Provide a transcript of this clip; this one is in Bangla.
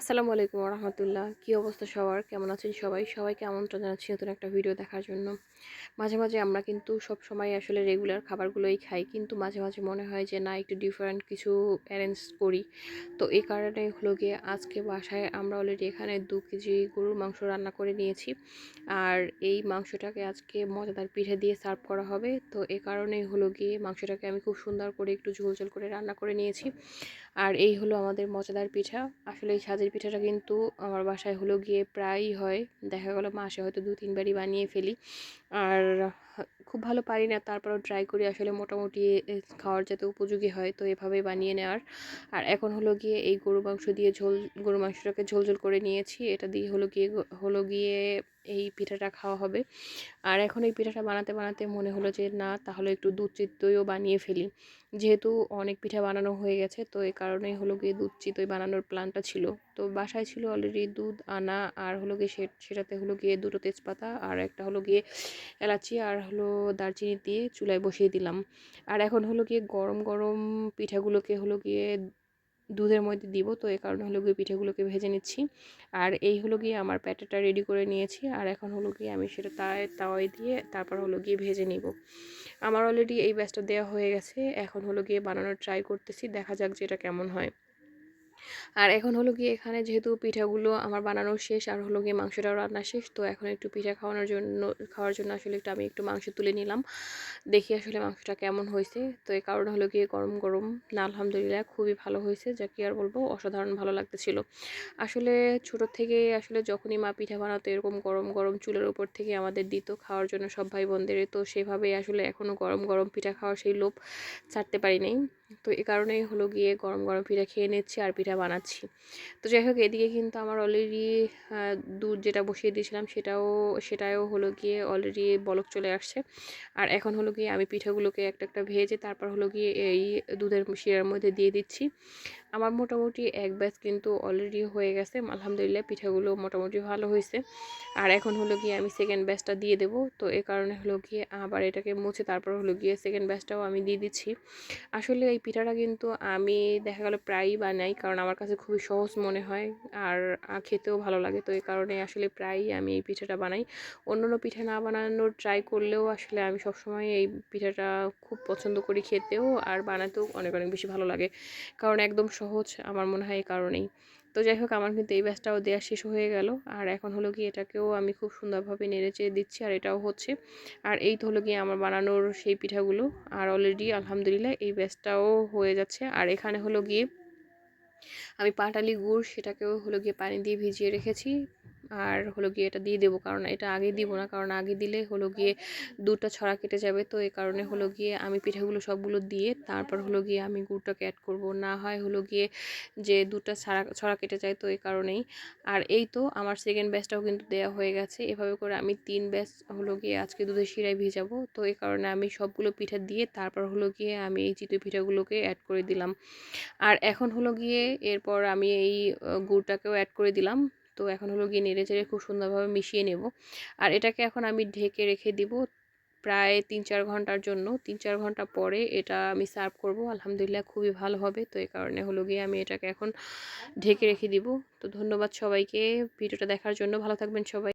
আসসালামু আলাইকুম রহমতুল্লাহ কী অবস্থা সবার? কেমন আছেন সবাই? সবাইকে আমন্ত্রণ জানাচ্ছি নতুন একটা ভিডিও দেখার জন্য। মাঝে মাঝে আমরা কিন্তু সব সময় আসলে রেগুলার খাবারগুলোই খাই, কিন্তু মাঝে মাঝে মনে হয় যে, না, একটু ডিফারেন্ট কিছু অ্যারেঞ্জ করি। তো এই কারণে হলো গিয়ে আজকে বাসায় আমরা অলরেডি এখানে দু কেজি গরুর মাংস রান্না করে নিয়েছি। আর এই মাংসটাকে আজকে মজাদার পিঠে দিয়ে সার্ভ করা হবে। তো এ কারণেই হলো গিয়ে মাংসটাকে আমি খুব সুন্দর করে একটু ঝোল ঝোল করে রান্না করে নিয়েছি। আর এই হলো আমাদের মজাদার পিঠা। আসলে এই সাজের পিঠাটা কিন্তু আমার বাসায় হলো গিয়ে প্রায়ই হয়। দেখা গেলো মাসে হয়তো দু তিনবারই বানিয়ে ফেলি। আর খুব ভালো পারি না, তারপরেও ট্রাই করি আসলে মোটামুটি খাওয়ার যাতে উপযোগী হয়, তো এভাবেই বানিয়ে নেওয়ার। আর এখন হলো গিয়ে এই গরু মাংস দিয়ে ঝোল, গরু মাংসটাকে ঝোল ঝোল করে নিয়েছি, এটা দিয়ে হলো গিয়ে হলো গিয়ে এই পিঠাটা খাওয়া হবে। আর এখন এই পিঠাটা বানাতে বানাতে মনে হলো যে না, তাহলে একটু দুধ চিত্তইও বানিয়ে ফেলি। যেহেতু অনেক পিঠা বানানো হয়ে গেছে, তো এই কারণেই হলো গিয়ে দুধ চিতই বানানোর প্ল্যানটা ছিল। তো বাসায় ছিল অলরেডি দুধ আনা আর হলো গিয়ে সেটাতে হলো গিয়ে দুটো তেজপাতা আর একটা হলো গিয়ে এলাচি আর হলো দারচিনি দিয়ে চুলায় বসিয়ে দিলাম আর এখন হলো গিয়ে গরম গরম পিঠাগুলোকে হলো গিয়ে দুধের মধ্যে দিব তো এই কারণে হলো গিয়ে পিঠেগুলোকে ভেজে নিচ্ছি আর এই হলো গিয়ে আমার প্যাটাটা রেডি করে নিয়েছি আর এখন হলো গিয়ে আমি সেটা তায় তাওয়াই দিয়ে তারপর হলো গিয়ে ভেজে নিব আমার অলরেডি এই ব্যাচটা দেওয়া হয়ে গেছে এখন হলো গিয়ে বানানোর ট্রাই করতেছি দেখা যাক যে এটা কেমন হয় আর এখন হলো গিয়ে এখানে যেহেতু পিঠাগুলো আমার বানানো শেষ, আর হলো গিয়ে মাংসটাও রান্না শেষ, তো এখন একটু পিঠা খাওয়ানোর জন্য, খাওয়ার জন্য আসলে একটু আমি একটু মাংস তুলে নিলাম। দেখি আসলে মাংসটা কেমন হয়েছে। তো এই কারণে হলো গিয়ে গরম গরম না, আলহামদুলিল্লাহ খুবই ভালো হয়েছে। যা কি আর বলব, অসাধারণ ভালো লাগতেছিল। আসলে ছোট থেকে আসলে যখনই মা পিঠা বানাতো, এরকম গরম গরম চুলের উপর থেকে আমাদের দিত খাওয়ার জন্য সব ভাই বোনদের তো সেভাবেই আসলে এখনও গরম গরম পিঠা খাওয়ার সেই লোভ ছাড়তে পারি নাই। তো এই কারণেই হলো গিয়ে গরম গরম পিঠা খেয়ে নিচ্ছি আর পিঠা বানাচ্ছি। তো যাই হোক, এদিকে কিন্তু আমার অলরেডি দুধ যেটা বসিয়ে দিয়েছিলাম সেটাও সেটাও হলো গিয়ে অলরেডি বলক চলে আসছে। আর এখন হলো গিয়ে আমি পিঠাগুলোকে একটা একটা ভেজে তারপর হলো গিয়ে এই দুধের শিরার মধ্যে দিয়ে দিচ্ছি। আমার মোটামুটি এক ব্যাচ কিন্তু অলরেডি হয়ে গেছে। আলহামদুলিল্লাহ পিঠাগুলো মোটামুটি ভালো হয়েছে। আর এখন হলো গিয়ে আমি সেকেন্ড ব্যাচটা দিয়ে দেবো। তো এ কারণে হলো গিয়ে আবার এটাকে মুছে তারপর হলো গিয়ে সেকেন্ড ব্যাচটাও আমি দিয়ে দিচ্ছি। আসলে এই পিঠাটা কিন্তু আমি দেখা গেলো প্রায়ই বানাই, কারণ আমার কাছে খুবই সহজ মনে হয় আর খেতেও ভালো লাগে। তো এই কারণে আসলে প্রায়ই আমি এই পিঠাটা বানাই। অন্য অন্য পিঠা না বানানোর ট্রাই করলেও আসলে আমি সবসময় এই পিঠাটা খুব পছন্দ করি খেতেও। আর বানাতেও অনেক অনেক বেশি ভালো লাগে। কারণ একদম সহজ আমার মনে হয় এই কারণেই। তো যাই হোক আমার কিন্তু এই ব্যাচটাও দেওয়া শেষ হয়ে গেল। আর এখন হলো কি এটাকেও আমি খুব সুন্দরভাবে নেড়ে চেড়ে দিচ্ছি আর এটাও হচ্ছে। আর এই তো হলো গিয়ে আমার বানানোর সেই পিঠাগুলো। আর অলরেডি আলহামদুলিল্লাহ এই ব্যাচটাও হয়ে যাচ্ছে। আর এখানে হলো গিয়ে আমি পাটালি গুড় সেটাকেও হলো গিয়ে পানি দিয়ে ভিজিয়ে রেখেছি। আর হলো গিয়ে এটা দিয়ে দেবো। কারণ এটা আগে দিব না। কারণ আগে দিলে হলো গিয়ে দুধটা ছড়া কেটে যাবে। তো এই কারণে হলো গিয়ে আমি পিঠাগুলো সবগুলো দিয়ে তারপর হলো গিয়ে আমি গুড়টাকে অ্যাড করব। না হয় হলো গিয়ে যে দুধটা ছড়া ছড়া কেটে যায় তো এই কারণেই। আর এই তো আমার সেকেন্ড ব্যাচটাও কিন্তু দেওয়া হয়ে গেছে। এভাবে করে আমি তিন ব্যাচ হলো গিয়ে আজকে দুধের শিরায় ভিজাবো। তো এই কারণে আমি সবগুলো পিঠা দিয়ে তারপর হলো গিয়ে আমি এই চিতই পিঠাগুলোকে অ্যাড করে দিলাম। আর এখন হলো গিয়ে এরপর আমি এই গুড়টাকেও অ্যাড করে দিলাম। তো এখন হলো গিয়ে নেড়ে চেড়ে খুব সুন্দরভাবে মিশিয়ে নেব। আর এটাকে এখন আমি ঢেকে রেখে দিব প্রায় তিন চার ঘণ্টার জন্য। তিন চার ঘণ্টা পরে এটা আমি সার্ভ করব। আলহামদুলিল্লাহ খুবই ভালো হবে। তো এই কারণে হলো গিয়ে আমি এটাকে এখন ঢেকে রেখে দিব। তো ধন্যবাদ সবাইকে। ভিডিওটা দেখার জন্য ভালো থাকবেন সবাই।